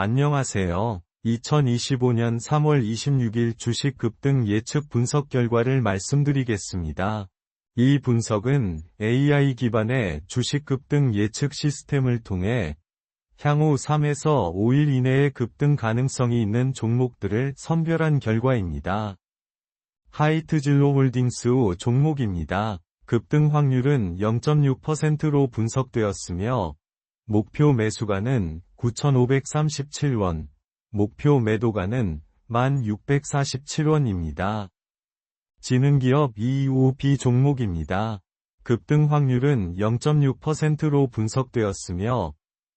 안녕하세요. 2025년 3월 26일 주식 급등 예측 분석 결과를 말씀드리겠습니다. 이 분석은 AI 기반의 주식 급등 예측 시스템을 통해 향후 3에서 5일 이내에 급등 가능성이 있는 종목들을 선별한 결과입니다. 하이트진로 홀딩스 종목입니다. 급등 확률은 0.6%로 분석되었으며 목표 매수가는 9,537원, 목표 매도가는 1,647원입니다. 지능기업 EUB 종목입니다. 급등 확률은 0.6%로 분석되었으며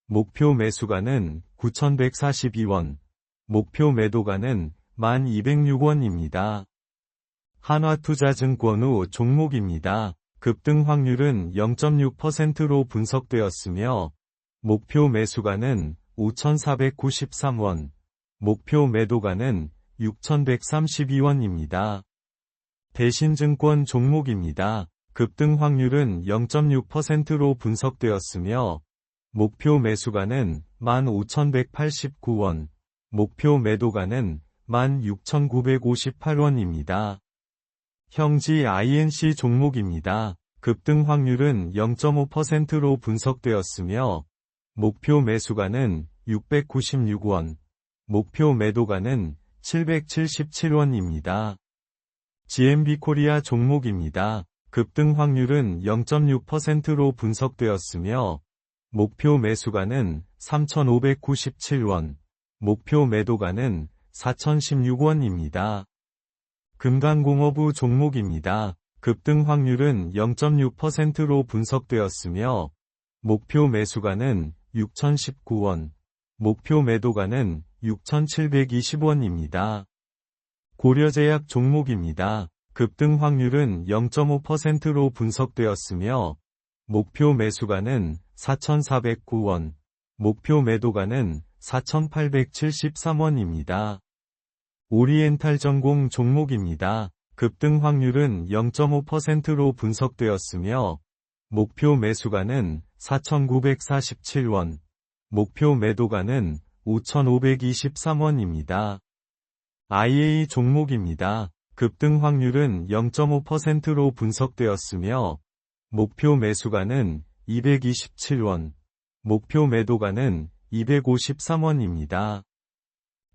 목표 매수가는 9,142원, 목표 매도가는 1,206원입니다. 한화투자증권 후 종목입니다. 급등 확률은 0.6%로 분석되었으며 목표 매수가는 5,493원, 목표 매도가는 6,132원입니다. 대신증권 종목입니다. 급등 확률은 0.6%로 분석되었으며 목표 매수가는 15,189원, 목표 매도가는 16,958원입니다. 형지 INC 종목입니다. 급등 확률은 0.5%로 분석되었으며 목표 매수가는 696원, 목표 매도가는 777원입니다. GMB 코리아 종목입니다. 급등 확률은 0.6%로 분석되었으며 목표 매수가는 3,597원, 목표 매도가는 4,016원입니다. 금강공업부 종목입니다. 급등 확률은 0.6%로 분석되었으며 목표 매수가는 6,019원, 목표 매도가는 6,720원입니다. 고려제약 종목입니다. 급등 확률은 0.5%로 분석되었으며 목표 매수가는 4,409원, 목표 매도가는 4,873원입니다. 오리엔탈 전공 종목입니다. 급등 확률은 0.5%로 분석되었으며 목표 매수가는 4,947원, 목표 매도가는 5,523원입니다. IA 종목입니다. 급등 확률은 0.5%로 분석되었으며 목표 매수가는 227원, 목표 매도가는 253원입니다.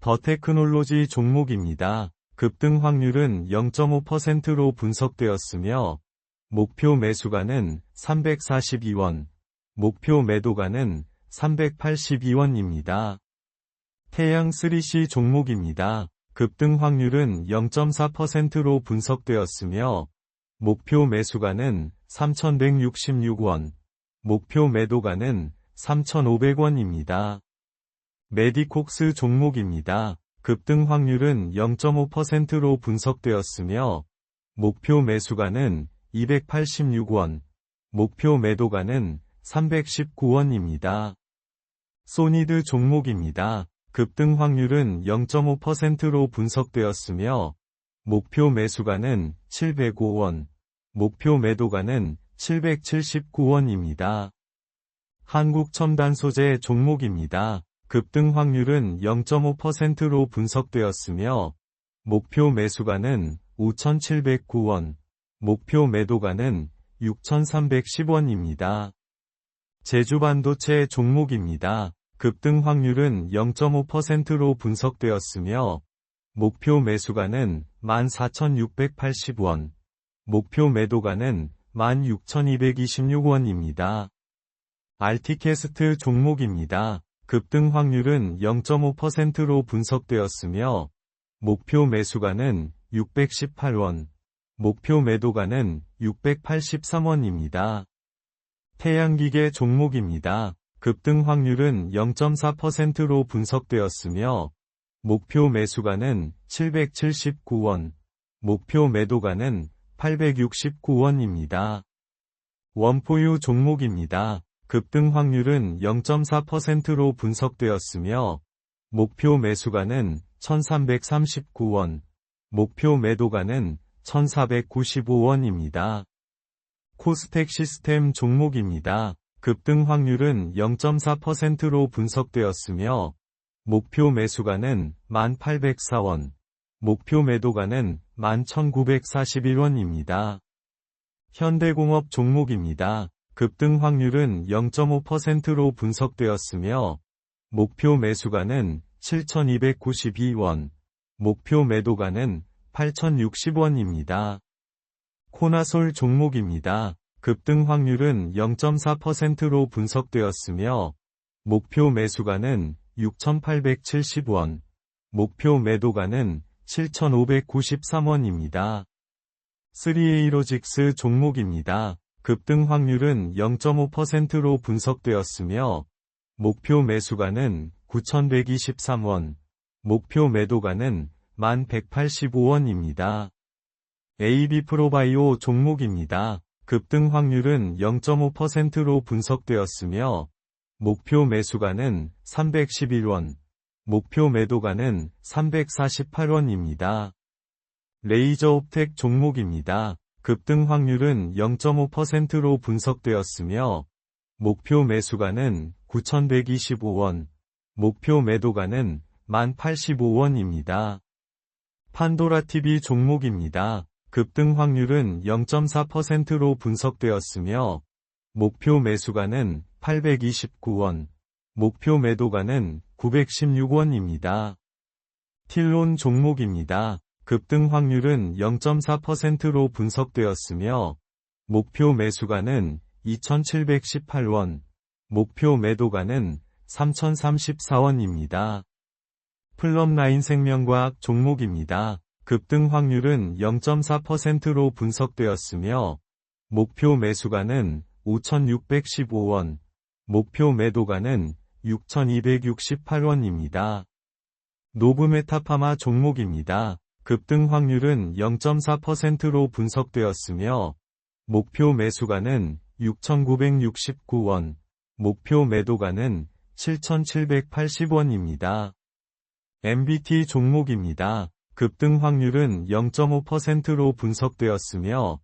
더 테크놀로지 종목입니다. 급등 확률은 0.5%로 분석되었으며 목표 매수가는 342원, 목표 매도가는 382원입니다. 태양 3C 종목입니다. 급등 확률은 0.4%로 분석되었으며 목표 매수가는 3,166원, 목표 매도가는 3,500원입니다. 메디콕스 종목입니다. 급등 확률은 0.5%로 분석되었으며 목표 매수가는 286원, 목표 매도가는 319원입니다. 소니드 종목입니다. 급등 확률은 0.5%로 분석되었으며 목표 매수가는 705원, 목표 매도가는 779원입니다. 한국 첨단 소재 종목입니다. 급등 확률은 0.5%로 분석되었으며 목표 매수가는 5,709원, 목표 매도가는 6,310원입니다. 제주 반도체 종목입니다. 급등 확률은 0.5%로 분석되었으며 목표 매수가는 14,680원, 목표 매도가는 16,226원입니다. 알티캐스트 종목입니다. 급등 확률은 0.5%로 분석되었으며 목표 매수가는 618원, 목표 매도가는 683원입니다. 태양기계 종목입니다. 급등 확률은 0.4%로 분석되었으며 목표 매수가는 779원, 목표 매도가는 869원입니다. 원포유 종목입니다. 급등 확률은 0.4%로 분석되었으며 목표 매수가는 1339원, 목표 매도가는 1495원입니다. 코스텍 시스템 종목입니다. 급등 확률은 0.4%로 분석되었으며 목표 매수가는 1804원, 목표 매도가는 11,941원입니다. 현대공업 종목입니다. 급등 확률은 0.5%로 분석되었으며, 목표 매수가는 7,292원, 목표 매도가는 8,060원입니다. 코나솔 종목입니다. 급등 확률은 0.4%로 분석되었으며, 목표 매수가는 6,870원, 목표 매도가는 7,593원입니다. 3A로직스 종목입니다. 급등 확률은 0.5%로 분석되었으며, 목표 매수가는 9,123원, 목표 매도가는 1,185원입니다. AB 프로바이오 종목입니다. 급등 확률은 0.5%로 분석되었으며, 목표 매수가는 311원, 목표 매도가는 348원입니다. 레이저 옵텍 종목입니다. 급등 확률은 0.5%로 분석되었으며, 목표 매수가는 9,125원, 목표 매도가는 1,085원입니다. 판도라TV 종목입니다. 급등 확률은 0.4%로 분석되었으며, 목표 매수가는 829원, 목표 매도가는 916원입니다. 틸론 종목입니다. 급등 확률은 0.4%로 분석되었으며, 목표 매수가는 2718원, 목표 매도가는 3034원입니다. 플럼라인 생명과학 종목입니다. 급등 확률은 0.4%로 분석되었으며, 목표 매수가는 5,615원, 목표 매도가는 6,268원입니다. 노브메타파마 종목입니다. 급등 확률은 0.4%로 분석되었으며, 목표 매수가는 6,969원, 목표 매도가는 7,780원입니다. MBT 종목입니다. 급등 확률은 0.5%로 분석되었으며,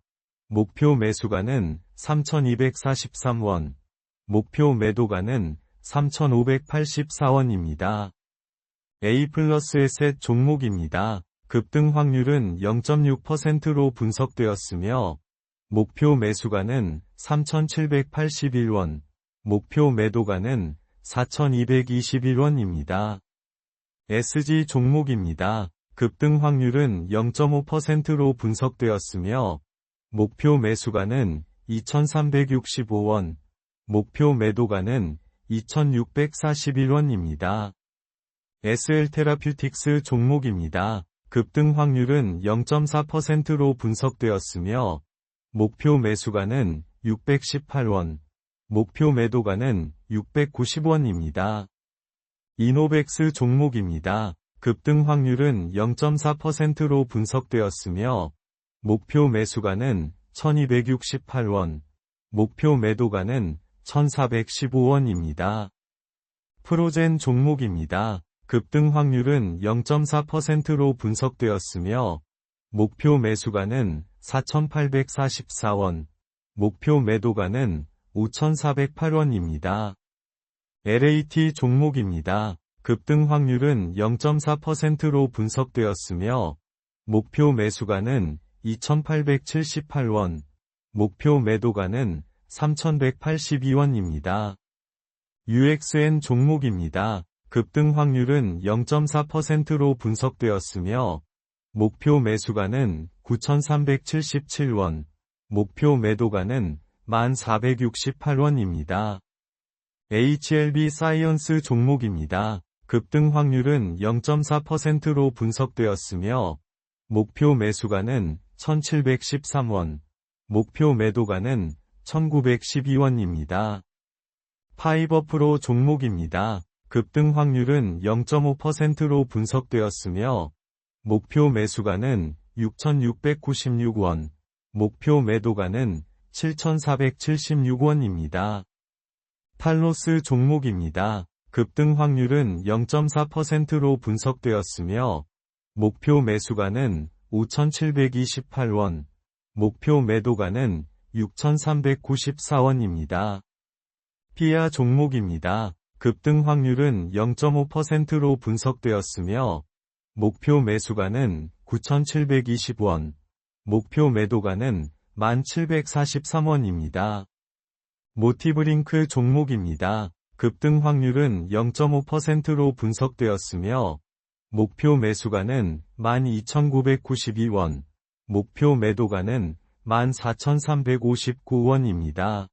목표 매수가는 3,243원, 목표 매도가는 3,584원입니다. A 플러스 에셋 종목입니다. 급등 확률은 0.6%로 분석되었으며, 목표 매수가는 3,781원, 목표 매도가는 4,221원입니다. SG 종목입니다. 급등 확률은 0.5%로 분석되었으며, 목표 매수가는 2,365원, 목표 매도가는 2,641원입니다. SL 테라퓨틱스 종목입니다. 급등 확률은 0.4%로 분석되었으며, 목표 매수가는 618원, 목표 매도가는 690원입니다. 이노백스 종목입니다. 급등 확률은 0.4%로 분석되었으며, 목표 매수가는 1268원, 목표 매도가는 1415원입니다. 프로젠 종목입니다. 급등 확률은 0.4%로 분석되었으며, 목표 매수가는 4,844원, 목표 매도가는 5,408원입니다. LAT 종목입니다. 급등 확률은 0.4%로 분석되었으며, 목표 매수가는 2,878원, 목표 매도가는 3,182원입니다. UXN 종목입니다. 급등 확률은 0.4%로 분석되었으며, 목표 매수가는 9,377원, 목표 매도가는 1,468원입니다. HLB 사이언스 종목입니다. 급등 확률은 0.4%로 분석되었으며, 목표 매수가는 1713원, 목표 매도가는 1912원입니다. 파이버프로 종목입니다. 급등 확률은 0.5%로 분석되었으며, 목표 매수가는 6,696원, 목표 매도가는 7,476원입니다. 탈로스 종목입니다. 급등 확률은 0.4%로 분석되었으며, 목표 매수가는 5,728원, 목표 매도가는 6,394원입니다. 피아 종목입니다. 급등 확률은 0.5%로 분석되었으며 목표 매수가는 9,720원, 목표 매도가는 1,743원입니다. 모티브링크 종목입니다. 급등 확률은 0.5%로 분석되었으며 목표 매수가는 12,992원, 목표 매도가는 14,359원입니다.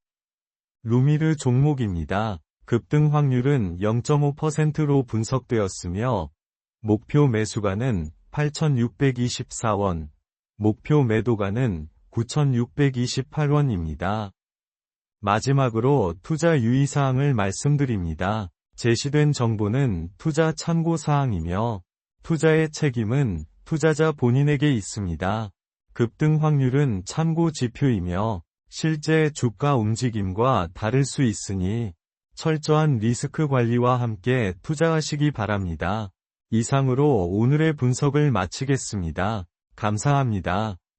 루미르 종목입니다. 급등 확률은 0.5%로 분석되었으며 목표 매수가는 8,624원, 목표 매도가는 9,628원입니다. 마지막으로 투자 유의사항을 말씀드립니다. 제시된 정보는 투자 참고사항이며 투자의 책임은 투자자 본인에게 있습니다. 급등 확률은 참고 지표이며 실제 주가 움직임과 다를 수 있으니 철저한 리스크 관리와 함께 투자하시기 바랍니다. 이상으로 오늘의 분석을 마치겠습니다. 감사합니다.